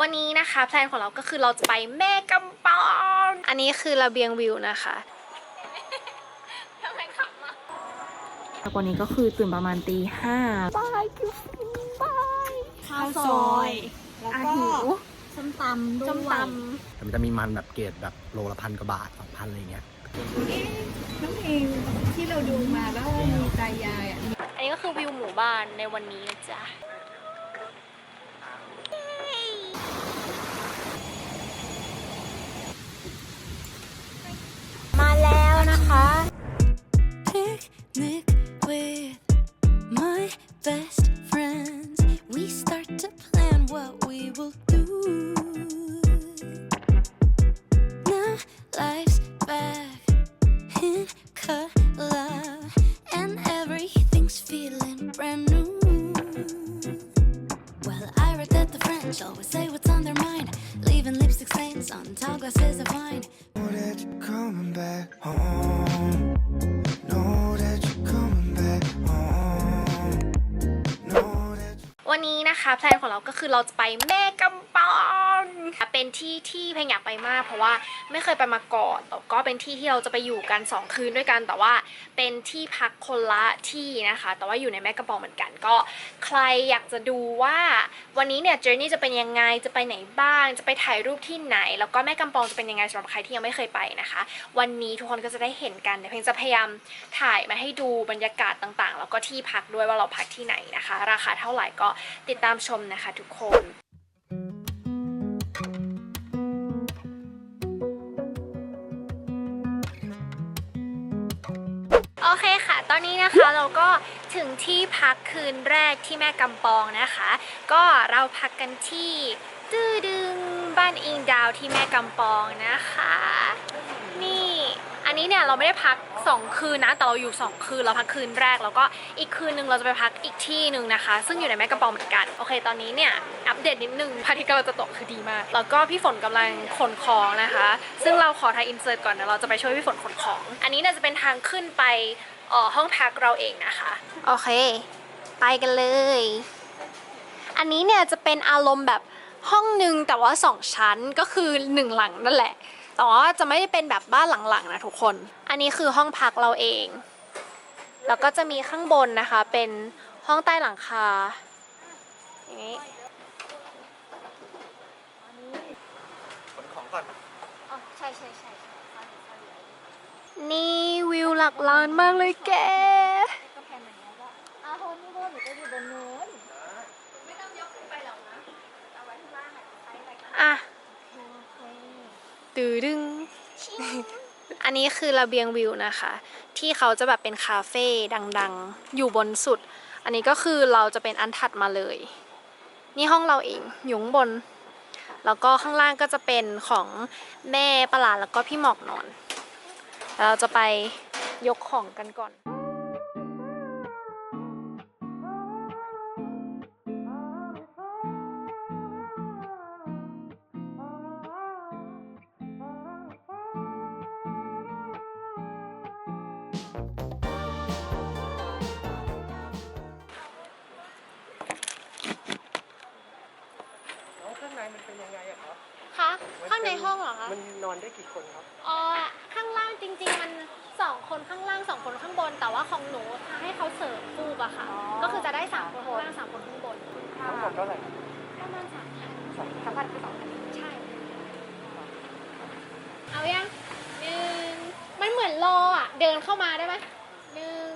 วันนี้นะคะแพลนของเราก็คือเราจะไปแม่กำปอง อันนี้คือระเบียงวิวนะคะทำไมขับมาแล้ววันนี้ก็คือตื่นประมาณตีห้าบายกิฟฟินบายข้าวซอยแล้วก็ส้มตำด้วยส้มตแต่มันจะมีมันแบบเกรดแบบโลละพันกว่าบาทสองพันอะไรเงี้ยน้องเพลงที่เราดูมาแล้วมีตายายอะำอันนี้ก็คือวิวหมู่บ้านในวันนี้นะจ๊ะ picnic with my best friends. We start to plan what we will do. Now life's คือเราจะไปแม่กำปองเป็นที่ที่เพลงอยากไปมาก เพราะว่าไม่เคยไปมาก่อน เป็นที่ที่เราจะไปอยู่กัน 2 คืนด้วยกันแต่ว่าเป็นที่พักคนละที่นะคะ แต่ว่าอยู่ในแม่กำปองเหมือนกันก็ใครอยากจะดูว่าวันนี้เนี่ยเจอร์นี่จะเป็นยังไงจะไปไหนบ้าง จะไปถ่ายรูปที่ไหน แล้วก็แม่กำปองจะเป็นยังไงสำหรับใครที่ยังไม่เคยไปนะคะ วันนี้ทุกคนก็จะได้เห็นกันเดี๋ยวเพลงจะพยายามถ่ายมาให้ดูบรรยากาศต่างๆ แล้วก็ที่พักด้วยว่าเราพักที่ไหนนะคะ ราคาเท่าไหร่ก็ติดตามชมนะคะทุกคน อนนี้นะคะเราก็ถึงที่พักคืนแรกที่แม่กำปองนะคะ ก็เราพักกันที่ตื้อดึงบ้านอิงดาวที่แม่กำปองนะคะ นี่อันนี้เนี่ยเราไม่ได้พัก 2 คืนนะ แต่เราอยู่ 2 คืนเราพักคืนแรกแล้วก็อีกคืนหนึ่งเราจะไปพักอีกที่หนึ่งนะคะ ซึ่งอยู่ในแม่กำปองเหมือนกันโอเค ตอนนี้เนี่ยอัปเดตนิดนึงพระอาทิตย์กำลังจะตกคือดีมากแล้วก็พี่ฝนกำลังขนของนะคะ ซึ่งเราขอถ่ายอินเสิร์ตก่อนนะเราจะไปช่วยพี่ฝนขนของ อันนี้เนี่ยจะเป็นทางขึ้นไป ห้องพักเราเองนะคะ โอเค ไปกันเลย อันนี้เนี่ยจะเป็นอารมณ์แบบห้องหนึ่งแต่ว่าสองชั้นก็คือหนึ่งหลังนั่นแหละ แต่ว่าจะไม่ได้เป็นแบบบ้านหลังๆนะทุกคน อันนี้คือห้องพักเราเอง แล้วก็จะมีข้างบนนะคะ เป็นห้องใต้หลังคาอย่างนี้ขนของก่อน อ๋อ ใช่ใช่ใช่ นี่วิวหลักล้านมากเลยแกอาโทนี่โทษหนูก็อยู่บนนู้นอะตือดึงอันนี้คือระเบียงวิวนะคะ ที่เขาจะแบบเป็นคาเฟ่ดังๆ อยู่บนสุด อันนี้ก็คือเราจะเป็นอันถัดมาเลย นี่ห้องเราเองอยู่ข้างบน แล้วก็ข้างล่างก็จะเป็นของแม่ประหลาดแล้วก็พี่หมอกนอน เราจะไปยกของกันก่อน ประมาณสามพันสามพันคือสองพันใช่ เอายังหนึ่งมันเหมือนรออะ เดินเข้ามาได้ไหมหนึ่ง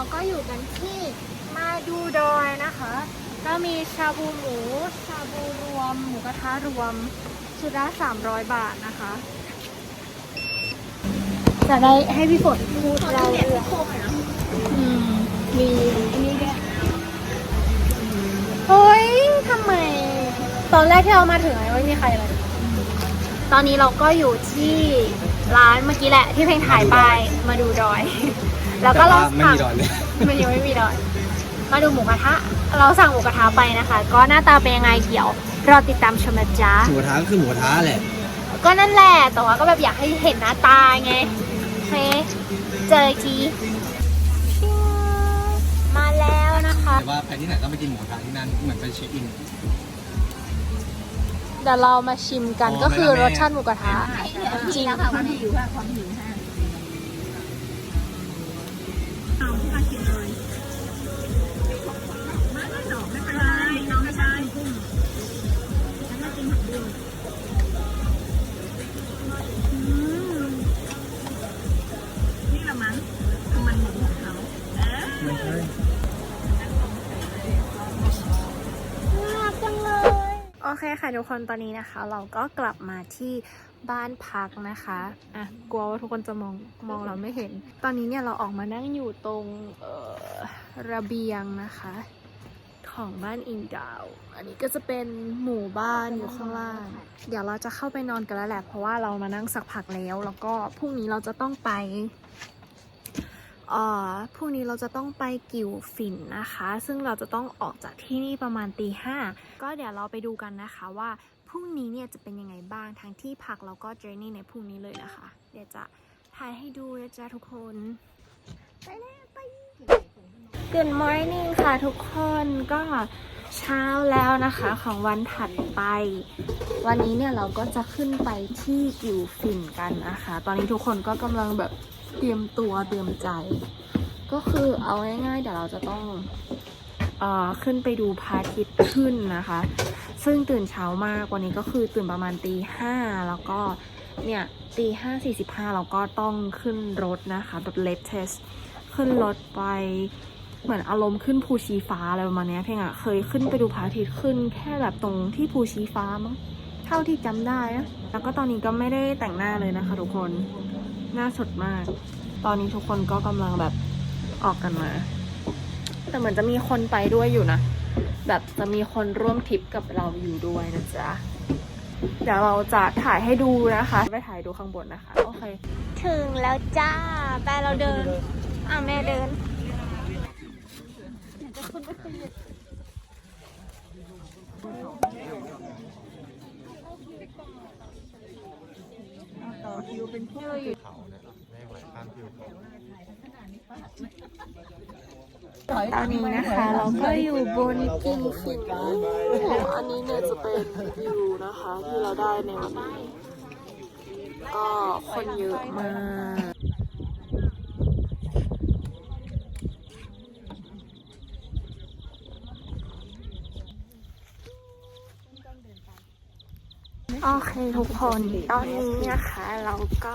เราก็อยู่กันที่มาดูดอยนะคะ ก็มีชาบูหมู ชาบูรวม หมูกระทะรวม ชุดละ300 บาทนะคะ จะได้ให้พี่ฝนพูดเราเรื่องอืมมีอันนี้ด้วยเฮ้ยทำไม ตอนแรกที่เรามาถึงอะไม่มีใครเลย ตอนนี้เราก็อยู่ที่ร้านเมื่อกี้แหละที่เพลงถ่ายไปมาดูดอย แล้วก็เราไม่สั่งมีดอนเลยมันยังไม่มีดอยมาดูหมูกระทะ เราสั่งหมูกระทะไปนะคะ ก็หน้าตาเป็นยังไงเดี๋ยวรอติดตามชมนะจ๊ะหมูกระทะก็คือหมูกระทะแหละ ก็นั่นแหละ แต่ว่าก็แบบอยากให้เห็นหน้าตาไงเฮ้เจออีกทีมาแล้วนะคะ แต่ว่าไปที่ไหนต้องไปกินหมูกระทะที่นั่นเหมือนไปเช็คอิน เดี๋ยวเรามาชิมกันอ๋อก็คือแม่รสชาติหมูกระทะจริงค่ะความหิวค่ะความหิวค่ะ น้องไม่ใช่ฉันมากินผักบุ้งนี่ละมั้งมันหมูของเขาเออไม่ใช่โอเคค่ะทุกคนตอนนี้นะคะ เราก็กลับมาที่บ้านพักนะคะ อะ กลัวว่าทุกคนจะมองมองเราไม่เห็น ตอนนี้เนี่ยเราออกมานั่งอยู่ตรง เอ่อระเบียงนะคะ ของบ้านอิงดาว อันนี้ก็จะเป็นหมู่บ้านอยู่ข้างล่าง เดี๋ยวเราจะเข้าไปนอนกันแล้วแหละ เพราะว่าเรามานั่งสักพักแล้ว แล้วก็พรุ่งนี้เราจะต้องไปเอ่อพรุ่งนี้เราจะต้องไปกิวฝิ่นนะคะ ซึ่งเราจะต้องออกจากที่นี่ประมาณตีห้าก็เดี๋ยวเราไปดูกันนะคะว่าพรุ่งนี้เนี่ยจะเป็นยังไงบ้างทั้งที่พักแล้วก็เจอร์นี่ในพรุ่งนี้เลยนะคะ เดี๋ยวจะถ่ายให้ดูนะจ๊ะทุกคน ไปแล้ว Good morning ค่ะทุกคนก็เช้าแล้วนะคะของวันถัดไป วันนี้เนี่ยเราก็จะขึ้นไปที่กิวฟินกันนะคะ ตอนนี้ทุกคนก็กำลังแบบเตรียมตัวเตรียมใจ ก็คือเอาง่ายๆเดี๋ยวเราจะต้องเอ่อขึ้นไปดูพระอาทิตย์ขึ้นนะคะ ซึ่งตื่นเช้ามากวันนี้ก็คือตื่นประมาณตีห้าแล้วก็เนี่ยตีห้าสี่สิบห้าเราก็ต้องขึ้นรถนะคะแบบ latest ขึ้นรถไป เหมือนอารมณ์ขึ้นภูชีฟ้าอะไรประมาณเนี้ยเพียงอะเคยขึ้นไปดูพระอาทิตย์ขึ้นแค่แบบตรงที่ภูชีฟ้ามั้งเท่าที่จำได้นะแล้วก็ตอนนี้ก็ไม่ได้แต่งหน้าเลยนะคะ ทุกคนหน้าสดมาก ตอนนี้ทุกคนก็กำลังแบบออกกันมา แต่เหมือนจะมีคนไปด้วยอยู่นะแบบจะมีคนร่วมทริปกับเราอยู่ด้วยนะจ๊ะเดี๋ยวเราจะถ่ายให้ดูนะคะ ไปถ่ายดูข้างบนนะคะ โอเค ถึงแล้วจ้าไปเราเดิน อะแม่เดิน ตอนนี้นะคะเราก็อยู่บนกิ่งฝิ่นอันนี้เนี่ยจะเป็นวิวนะคะ ที่เราได้ในวันนี้ก็คนเยอะมาก โอเคทุกคนตอนนี้นะคะ เราก็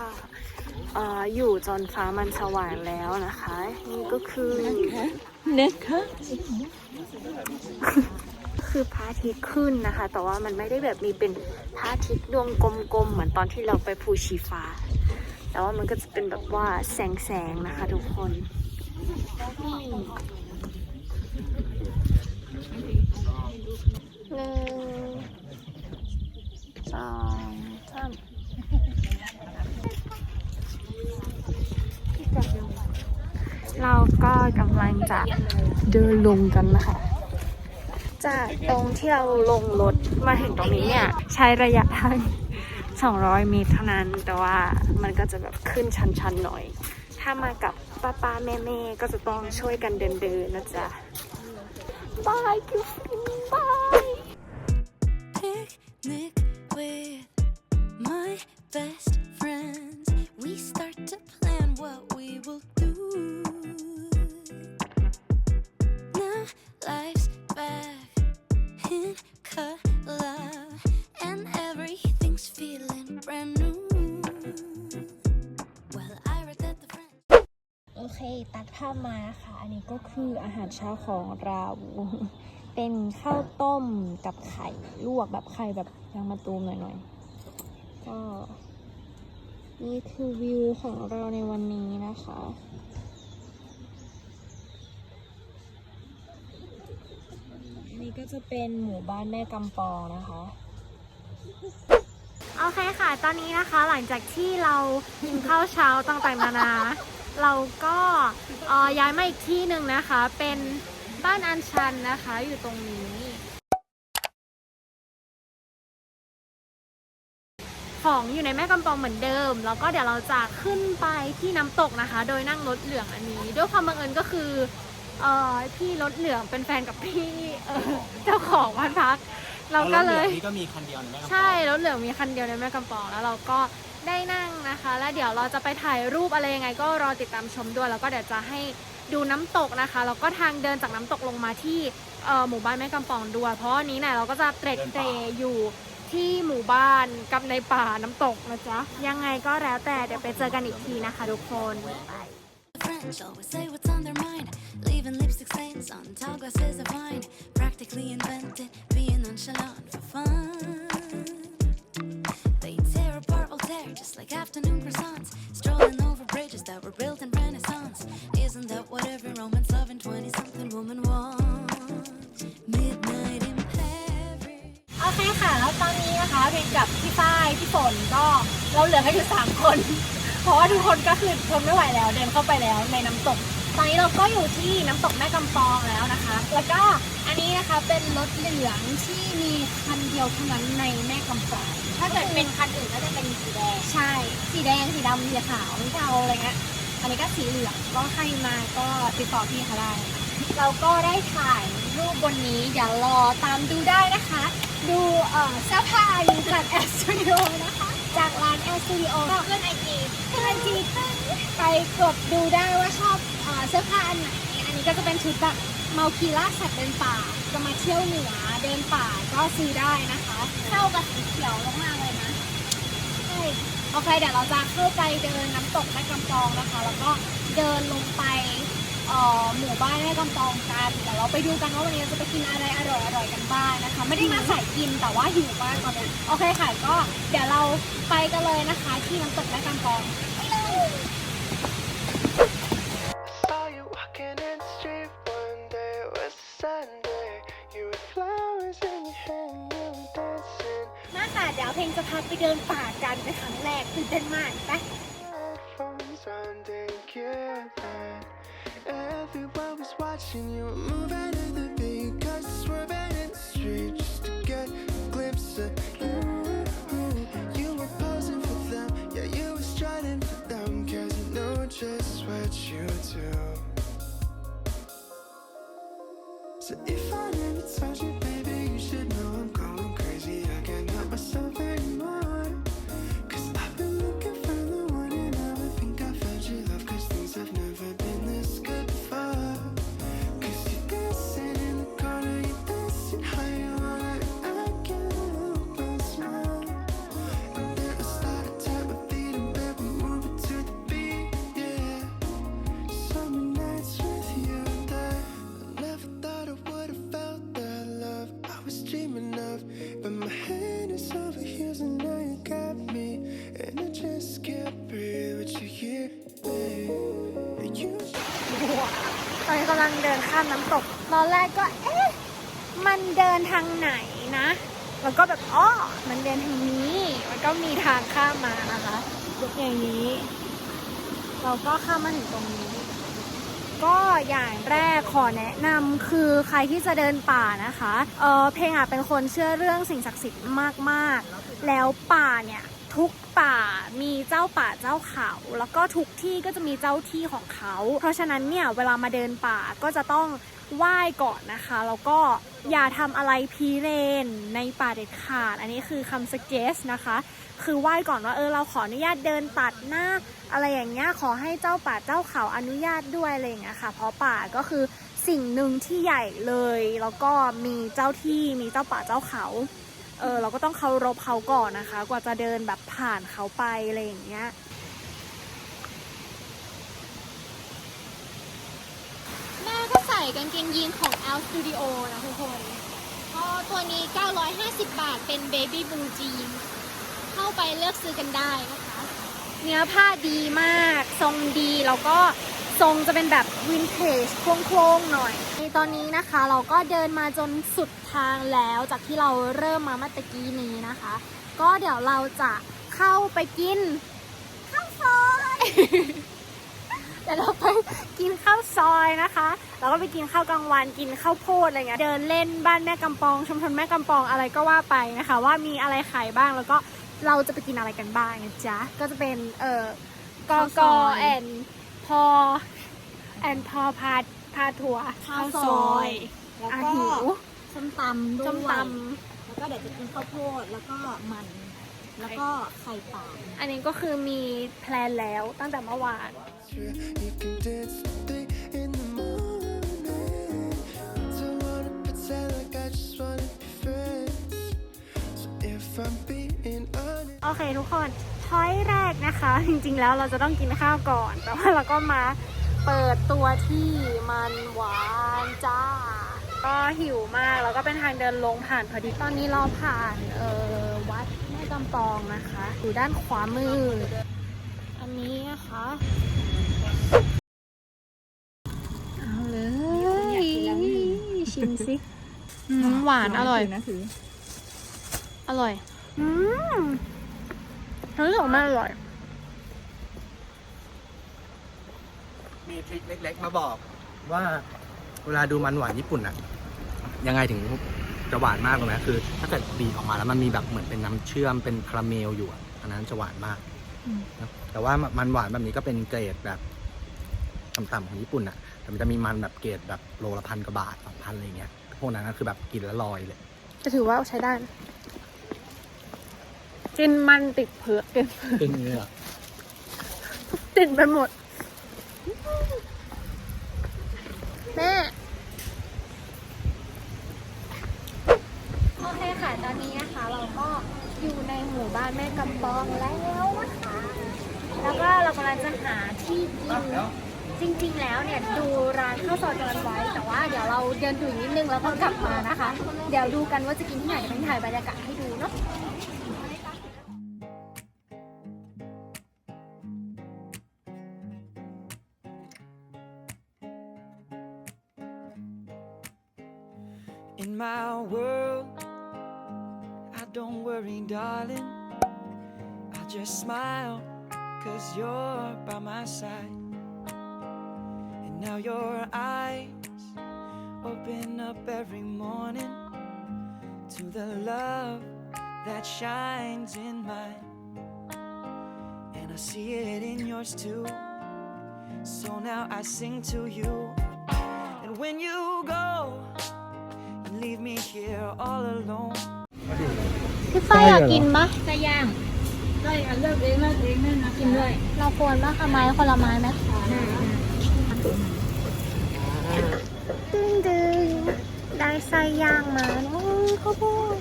เอ่ออยู่จนฟ้ามันสว่างแล้วนะคะ นี่ก็คือนะคะคือพระอาทิตย์ขึ้นนะคะ แต่ว่ามันไม่ได้แบบมีเป็นพระอาทิตย์ดวงกลมๆเหมือนตอนที่เราไปภูชีฟ้า แต่ว่ามันก็จะเป็นแบบว่าแสงๆนะคะ ทุกคนนี่หนึ่งส องสามเราก็กำลังจะเดินลงกันนะคะ จากตรงที่เราลงรถมาถึงตรงนี้เนี่ย ใช้ระยะทาง 200 เมตรเท่านั้น แต่ว่ามันก็จะแบบขึ้นชันๆหน่อย ถ้ามากับป้าป้าๆแม่แม่ๆก็จะต้องช่วยกันเดินๆนะจ๊ะบา คืออาหารเช้าของเรา เป็นข้าวต้มกับไข่ลวกแบบไข่แบบยางมะตูมหน่อยๆ ก็นี่คือวิวของเราในวันนี้นะคะนี่ก็จะเป็นหมู่บ้านแม่กำปองนะคะโอเคค่ะ ตอนนี้นะคะหลังจากที่เรากินข้าวเช้าต่างๆนานา เราก็เอ่อย้ายมาอีกที่หนึ่งนะคะ เป็นบ้านอันชันนะคะอยู่ตรงนี้ ของอยู่ในแม่กำปองเหมือนเดิม แล้วก็เดี๋ยวเราจะขึ้นไปที่น้ำตกนะคะ โดยนั่งรถเหลืองอันนี้ ด้วยความบังเอิญก็คือเอ่อพี่รถเหลืองเป็นแฟนกับพี่เอ่อเจ้าของบ้านพัก เราก็เลย นี่ก็มีคันเดียวในแม่กำปอง ใช่รถเหลืองมีคันเดียวในแม่กำปองแล้วเราก็ ได้นั่งนะคะ แล้วเดี๋ยวเราจะไปถ่ายรูปอะไรยังไง ก็รอติดตามชมด้วย แล้วก็เดี๋ยวจะให้ดูน้ำตกนะคะ แล้วก็ทางเดินจากน้ำตกลงมาที่หมู่บ้านแม่กำปองด้วย เพราะนี้เนี่ยเราก็จะเตร็ดเตรอยู่ที่หมู่บ้านกับในป่าน้ำตกนะจ๊ะ ยังไงก็แล้วแต่เดี๋ยวไปเจอกันอีกทีนะคะทุกคนไป Friends always say what's on their mind, leaving lipstick stains on tall glasses of wine. Practically invented being nonchalant for fun. Just like afternoon croissants, strolling over bridges that were built in Renaissance. Isn't that what every romance loving 20 something woman wants? Midnight in Paris. โอเคค่ะ แล้วตอนนี้นะคะเรียนกับพี่ฝ้ายพี่ฝนก็เราเหลือกันอยู่สามคน เพราะว่าทุกคนก็คือทนไม่ไหวแล้ว เดินเข้าไปแล้วในน้ำตก ตอนนี้เราก็อยู่ที่น้ำตกแม่กำปองแล้วนะคะ แล้วก็อันนี้นะคะเป็นรถเหลืองที่มีคันเดียวเท่านั้นในแม่กำปอง ถ้าเกิดเป็นคันอื่นก็จะเป็นสีแดง ใช่ สีแดง สีดำสีขาวสีเทาอะไรเงี้ย อันนี้ก็สีเหลือง ก็ใครมาก็ติดต่อพี่เขาได้ เราก็ได้ถ่ายรูปบนนี้ อย่ารอตามดูได้นะคะ ดูเอ่อเสื้อผ้าอยู่จากแอสตูดิโอนะคะ จากร้านแอสตูดิโอก็ขึ้นไอจีขึ้นไอจีไปกดดูได้ว่าชอบเอ่อเสื้อผ้าอันไหน อันนี้ก็จะเป็นชุดแบบเมาคีล่าสัตว์เดินป่า จะมาเที่ยวเหนือเดินป่าก็ซื้อได้นะคะ เข้ากับสีเขียวมากๆเลยนะใช่ โอเคเดี๋ยวเราจะเข้าไปเดินน้ำตกแม่กำปองนะคะ แล้วก็เดินลงไปหมู่บ้านแม่กำปองกันเดี๋ยวเราไปดูกันว่าวันนี้เราจะไปกินอะไรอร่อยๆกันบ้างนะคะ ไม่ได้มาสายกินแต่ว่าหิวมากตอนนี้โอเคค่ะก็เดี๋ยวเราไปกันเลยนะคะ ที่น้ำตกแม่กำปอง เพลงจะพาไปเดินป่ากันเป็นครั้งแรกตื่นเต้นมากไป ลังเดินข้ามน้ำตก ตอนแรกก็ เอ๊ะ มันเดินทางไหนนะแล้วก็แบบอ๋อมันเดินทางนี้ มันก็มีทางข้ามมานะคะอย่างนี้ เราก็ข้ามมาถึงตรงนี้ ก็อย่างแรกขอแนะนำคือใครที่จะเดินป่านะคะ เออเพลงอะเป็นคนเชื่อเรื่องสิ่งศักดิ์สิทธิ์มากๆ แล้วป่าเนี่ย ทุกป่ามีเจ้าป่าเจ้าเขา แล้วก็ทุกที่ก็จะมีเจ้าที่ของเขา เพราะฉะนั้นเนี่ยเวลามาเดินป่าก็จะต้องไหว้ก่อนนะคะ แล้วก็อย่าทำอะไรพีเรนในป่าเด็ดขาด อันนี้คือคำสเกสนะคะ คือไหว้ก่อนว่าเออเราขออนุญาตเดินตัดหน้า อะไรอย่างเงี้ยขอให้เจ้าป่าเจ้าเขาอนุญาตด้วยอะไรอย่างเงี้ยค่ะ เพราะป่าก็คือสิ่งหนึ่งที่ใหญ่เลย แล้วก็มีเจ้าที่มีเจ้าป่าเจ้าเขา เออเราก็ต้องเคารพเขาก่อนนะคะ กว่าจะเดินแบบผ่านเขาไปอะไรอย่างเงี้ยแม่ก็ใส่กางเกงยีนของ L Studio นะทุกคนก็ตัวนี้ 950 บาทเป็น Baby Blue Jean เข้าไปเลือกซื้อกันได้นะคะ เนื้อผ้าดีมาก ทรงดี แล้วก็ทรงจะเป็นแบบวินเทจโค้งๆหน่อย ตอนนี้นะคะเราก็เดินมาจนสุดทางแล้วจากที่เราเริ่มมาเมื่อตะกี้นี้นะคะ ก็เดี๋ยวเราจะเข้าไปกินข้าวซอยเดี๋ยวเราไปกินข้าวซอยนะคะแล้วก็ไปกินข้าวกลางวันกินข้าวโพดอะไรเงี้ยเดินเล่นบ้านแม่กำปองชุมชนแม่กำปองอะไรก็ว่าไปนะคะ ว่ามีอะไรขายบ้างแล้วก็เราจะไปกินอะไรกันบ้างนะจ๊ะก็จะเป็นเอ่อกอกอแอนพอแอนพอพา พาทัวร์ข้าวซอย แล้วอาก็หิวส้มตำด้วยส้มตแล้วก็เดี๋ยวจะกินข้าวโพดแล้วก็มัน แล้วก็ไข่ปลาำอันนี้ก็คือมีแพลนแล้วตั้งแต่เมื่อวาน You can dance till three in the morning. Don't wanna pretend like I just wanna be friends. So if I'm being honest. โอเคทุกคนพอยแรกนะคะ จริงๆแล้วเราจะต้องกินข้าวก่อน แต่ว่าเราก็มา เปิดตัวที่มันหวานจ้า ก็หิวมากแล้วก็เป็นทางเดินลงผ่านพอดี ตอนนี้เราผ่านเอ่อวัดแม่กำปองนะคะ อยู่ด้านขวามือ อันนี้นะคะ เอาเลยชิมสิอืมหวานอร่อยนะถืออร่อย อืมรู้สึกว่ามันอร่อย มีทริคเล็ก ๆ มาบอกว่าเวลาดูมันหวานญี่ปุ่นอะยังไงถึงจะหวานมากเลยนะคือ ถ้าเกิดบีบออกมาแล้วมันมีแบบเหมือนเป็นน้ำเชื่อมเป็นคาราเมลอยู่อะอันนั้นจะหวานมากอืม นะแต่ว่ามันหวานแบบนี้ก็เป็นเกรดแบบต่ำๆของญี่ปุ่นอะแต่มันจะมีมันแบบเกรดแบบโลละพันกว่าบาทสองพันอะไรเงี้ยพวกนั้นก็คือแบบกินแล้วลอยเลย จะถือว่าใช้ได้นะกินมันติดเผือกกินเป็นเนื้อติดไปหมด แม่ โอเคค่ะ ตอนนี้นะคะ เราก็อยู่ในหมู่บ้านแม่กำปองแล้วนะคะ แล้วก็เรากำลังจะหาที่กิน จริงๆ แล้วเนี่ยดูร้านข้าวซอยกันไว้ แต่ว่า เดี๋ยวเราเดินดูอีกนิดนึงแล้วก็กลับมานะคะ เดี๋ยวดูกันว่าจะกินที่ไหนเป็นถ่ายบรรยากาศให้ดูเนาะ In my world, I don't worry, darling. I just smile, cause you're by my side. And now your eyes open up every morning to the love that shines in mine. And I see it in yours too. So now I sing to you. And when you go, you leave me here all alone. พี่ฝ้ายอยากกินปะ ไก่ย่างไก่อันเลือกเองเลือกเองนั่นนะกินด้วย เราควรปะคะไม้คนละไม้ไหมดึ งดึงได้ไส้ย่างมาโอ้ยข้าวโพด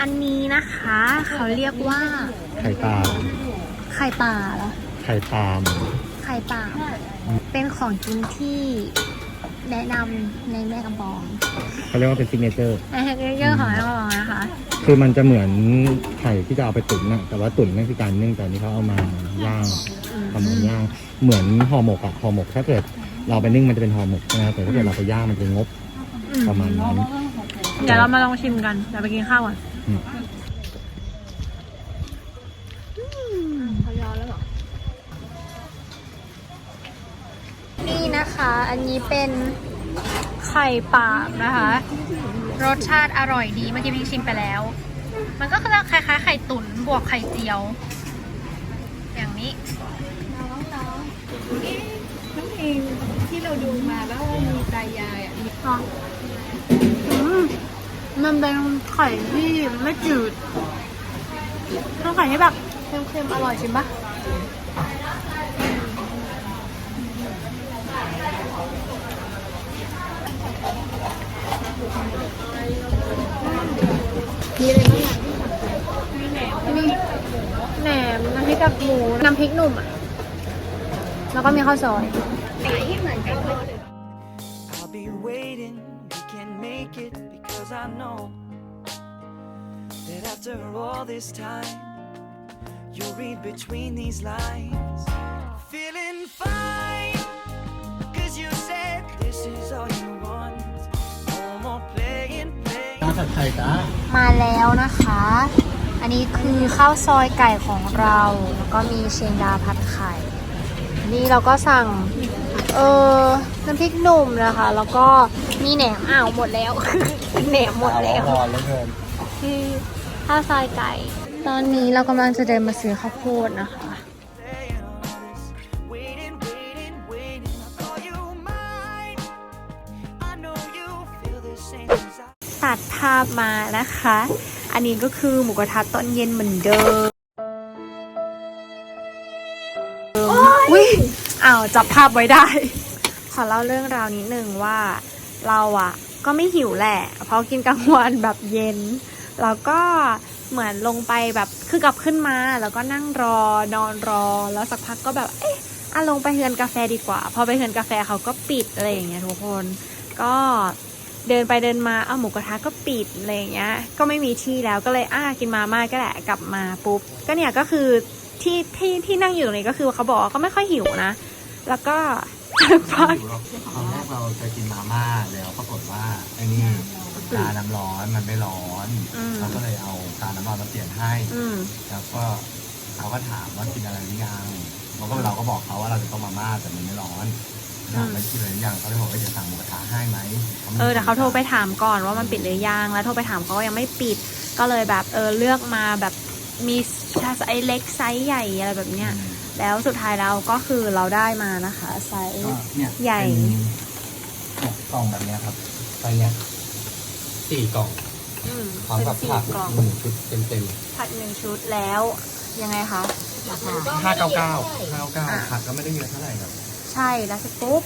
อันนี้นะคะ เขาเรียกว่า ไข่ปลาไข่ป่าเหรอ ไข่ปลาไข่ป่า เป็นของกินที่แนะนำในแม่กำปองเขาเรียกว่าเป็นซิกเนเจอร์ ในเยอะๆของแม่กำปองนะคะ คือมันจะเหมือนไข่ที่จะเอาไปตุ๋นนะแต่ว่าตุ๋นนั่นคือการนึ่งแต่อันนี่เขาเอามาย่าง ทำเหมือนย่างเหมือนห่อหมกอะห่อหมกถ้าเกิดเราไปนึ่งมันจะเป็นห่อหมกใช่ไหมแต่ถ้าเกิดเราไปย่างมันจะงบประมาณนั้นเดี๋ยวเรามาลองชิมกันเดี๋ยวไปกินข้าวก่อนอืมเขายอแล้วเหรอนี่นะคะ อันนี้เป็นไข่ป่ามนะคะ รสชาติอร่อยดีเมื่อกี้พิงชิมไปแล้ว มันก็คือคล้ายๆไข่ตุ๋นบวกไข่เจียว อย่างนี้ น้องเองที่เราดูมาแล้วมีตายายอะมีอ๋ออืมมันเป็นไข่ที่ไม่จืดเป็นไข่ที่แบบเค็มๆอร่อยจริงปะมีอะไรบ้างอะมีแหนมน้ำพริกกับหมูน้ำพริกหนุ่มอะ แล้วก็มีข้าวซอย I'll be waiting, we can make it because I know that after all this time, you'll read between these lines. Feeling fine, cause you said this is all you want. No more playing, playing. ข้าวผัดไข่จ้ามาแล้วนะคะ อันนี้คือข้าวซอยไก่ของเรา แล้วก็มีเชงดาผัดไข่ นี่เราก็สั่ง เออน้ำพริกหนุ่มนะคะ แล้วก็มีแหนมอ้าวหมดแล้ว แหนมหมดแล้วร้อนแล้วเกินคือข้าวซอยไก่ ตอนนี้เรากำลังจะเดินมาซื้อข้าวโพดนะคะ ตัดภาพมานะคะ อันนี้ก็คือหมูกระทะตอนเย็นเหมือนเดิม อ้าวจับภาพไว้ได้ ขอเล่าเรื่องราวนิดนึงว่าเราอะก็ไม่หิวแหละ เพราะกินกลางวันแบบเย็น แล้วก็เหมือนลงไปแบบคือกลับขึ้นมา แล้วก็นั่งรอนอนรอ แล้วสักพักก็แบบ เอ๊ะอะลงไปเฮือนกาแฟดีกว่า พอไปเฮือนกาแฟเขาก็ปิดอะไรอย่างเงี้ยทุกคน ก็เดินไปเดินมาเอาหมูกระทะก็ปิดอะไรอย่างเงี้ย ก็ไม่มีที่แล้วก็เลยอะกินมาม่าก็แหละกลับมาปุ๊บ ก็เนี่ยก็คือที่ที่ที่นั่งอยู่ตรงนี้ก็คือเขาบอกก็ไม่ค่อยหิวนะ แล้วก็พัก ตอนแรกเราจะกินมาม่าแล้วปรากฏว่าไอ้นี่กาน้ำร้อนมันไม่ร้อนอืม เราก็เลยเอากาน้ำร้อนมาเปลี่ยนให้ อืม แล้วก็เขาก็ถามว่ากินอะไรหรือยังเราก็เราก็บอกเขาว่าเราจะต้มมาม่าแต่มันไม่ร้อนถามว่ากินอะไรหรือยังเขาเลยบอกว่าเดี๋ยวสั่งหมูกระทะให้ไหมเออแต่เขาโทรไปถามก่อนว่ามันปิดหรือยัง แล้วโทรไปถามเขาว่ายังไม่ปิด ก็เลยแบบเออเลือกมาแบบมีไซส์เล็กไซส์ใหญ่อะไรแบบเนี้ย แล้วสุดท้ายแล้วก็คือเราได้มานะคะไซส์ก็เนี่ยใหญ่เป็นเนี่ยกล่องแบบเนี้ยครับไปเนี่ยสี่กล่องอืมพร้อมเป็นกับสี่ผักกล่องหนึ่งชุดเต็มเต็มผัดหนึ่งชุดแล้วยังไงคะห้าเก้าเก้าห้าเก้าเก้าผักก็ไม่ได้เยอะเท่าไหร่ครับใช่แล้วเสร็จปุ๊บ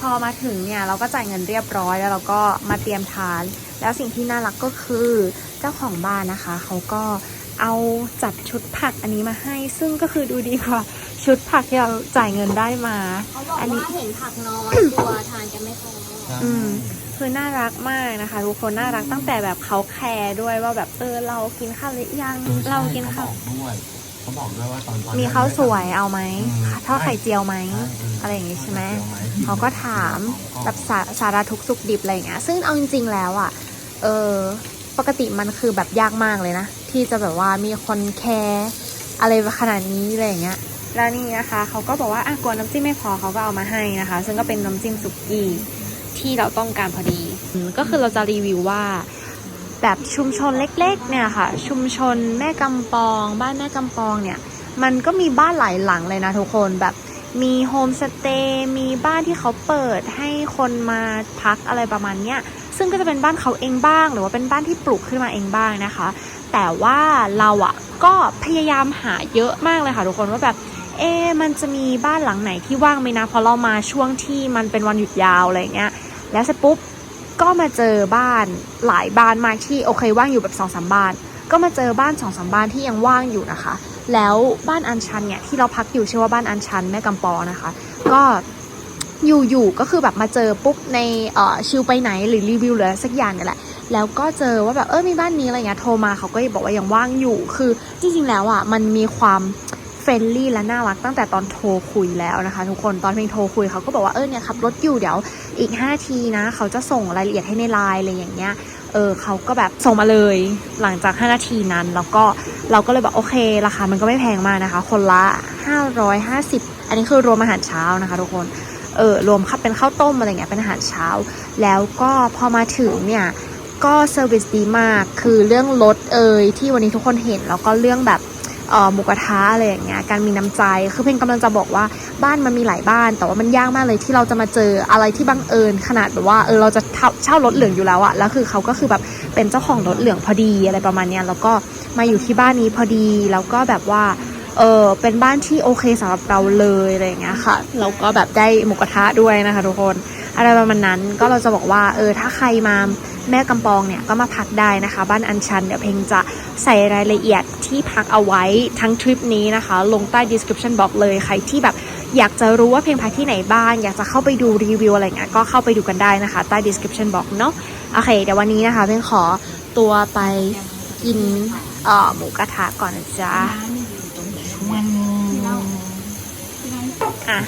พอมาถึงเนี่ยเราก็จ่ายเงินเรียบร้อยแล้วเราก็มาเตรียมทาน แล้วสิ่งที่น่ารักก็คือเจ้าของบ้านนะคะ เขาก็ เอาจัดชุดผักอันนี้มาให้ ซึ่งก็คือดูดีกว่าชุดผักที่เราจ่ายเงินได้มา เขาบอกอันนี้ ว่าเห็นผักน้อยกลัวทานกันไม่พออืมคือน่ารักมากนะคะทุกคนน่ารักตั้งแต่แบบเขาแคร์ด้วยว่าแบบเออเรากินข้าวหรือยังออใช่เรากินข้าวเขบอกด้วยเขาบอกด้วยว่าตอนตอน มีข้าวสวยเอาไหมอืม ทอดไข่เจียวไหมใช่อะไรอย่างงี้ใช่ไหมข้วจียวเขาก็ถามแบบสาสารทุกข์สุขดิบอะไรอย่างเงี้ย ซึ่งเอาจริงๆแล้วอะ เออ ปกติมันคือแบบยากมากเลยนะ ที่จะแบบว่ามีคนแคร์อะไรขนาดนี้อะไรอย่างเงี้ยแล้วนี่นะคะเขาก็บอกว่าอะกลัวน้ำจิ้มไม่พอเขาก็เอามาให้นะคะ ซึ่งก็เป็นน้ำจิ้มสุกี้ที่เราต้องการพอดี ก็คือเราจะรีวิวว่าแบบชุมชนเล็กๆเนี่ยค่ะ ชุมชนแม่กำปอง บ้านแม่กำปองเนี่ย มันก็มีบ้านหลายหลังเลยนะทุกคนแบบมีโฮมสเตย์มีบ้านที่เขาเปิดให้คนมาพักอะไรประมาณเนี้ย ซึ่งก็จะเป็นบ้านเขาเองบ้าง หรือว่าเป็นบ้านที่ปลูกขึ้นมาเองบ้างนะคะ แต่ว่าเราอะ่ะก็พยายามหาเยอะมากเลยค่ะทุกคนว่าแบบเอ๊มันจะมีบ้านหลังไหนที่ว่างไหมนะพราะเรามาช่วงที่มันเป็นวันหยุดยาวอะไรอย่างเงี้ยแล้วเสร็จปุ๊บก็มาเจอบ้านหลายบ้านมากที่โอเคว่างอยู่แบบสองสามบ้าน ก็มาเจอบ้านสองสามบ้านที่ยังว่างอยู่นะคะ แล้วบ้านอันชันเนี่ยที่เราพักอยู่ชื่อว่าบ้านอันชันแม่กำปอนะคะ ก็ อยู่ๆก็คือแบบมาเจอปุ๊บในเอ่อชิลไปไหนหรือรีวิวหรืออะไรสักอย่างเนี่ยแหละแล้วก็เจอว่าแบบเออมีบ้านนี้อะไรเงี้ยโทรมาเขาก็บอกว่ายังว่างอยู่คือจริงๆแล้วอะมันมีความเฟรนลี่และน่ารักตั้งแต่ตอนโทรคุยแล้วนะคะ ทุกคนตอนเพลงโทรคุยเขาก็บอกว่าเออเนี่ยขับรถอยู่เดี๋ยวอีก 5 ทีนะ เขาจะส่งรายละเอียดให้ในไลน์อะไรอย่างเงี้ยเออเขาก็แบบส่งมาเลยหลังจาก 5 นาทีนั้น แล้วก็เราก็เลยบอกโอเคราคามันก็ไม่แพงมากนะคะ คนละ 550 อันนี้คือรวมอาหารเช้านะคะ ทุกคน เออรวมคับเป็นข้าวต้มอะไรเงี้ยเป็นอาหารเช้า แล้วก็พอมาถึงเนี่ยก็เซอร์วิสดีมาก คือเรื่องรถเอ่ยที่วันนี้ทุกคนเห็น แล้วก็เรื่องแบบเออหมูกระทะอะไรอย่างเงี้ย การมีน้ำใจ คือเพลงกำลังจะบอกว่าบ้านมันมีหลายบ้าน แต่ว่ามันยากมากเลยที่เราจะมาเจออะไรที่บังเอิญขนาดแบบว่าเออเราจะเช่าเช่ารถเหลืองอยู่แล้วอะแล้วคือเขาก็คือแบบเป็นเจ้าของรถเหลืองพอดีอะไรประมาณเนี้ย แล้วก็มาอยู่ที่บ้านนี้พอดี แล้วก็แบบว่า เออเป็นบ้านที่โอเคสำหรับเราเลยอะไรอย่างเงี้ยค่ะแล้วก็แบบได้หมูกระทะด้วยนะคะทุกคนอะไรประมาณนั้นก็เราจะบอกว่าเออถ้าใครมาแม่กำปองเนี่ยก็มาพักได้นะคะ บ้านอันชันเดี๋ยวเพลงจะใส่รายละเอียดที่พักเอาไว้ทั้งทริปนี้นะคะ ลงใต้ description box เลยใครที่แบบอยากจะรู้ว่าเพลงพักที่ไหนบ้าง อยากจะเข้าไปดูรีวิวอะไรเงี้ยก็เข้าไปดูกันได้นะคะ ใต้ description box เนาะโอเค เดี๋ยววันนี้นะคะเพ่งขอตัวไปกินออหมูกระทะก่อนนะจ๊ะ อะ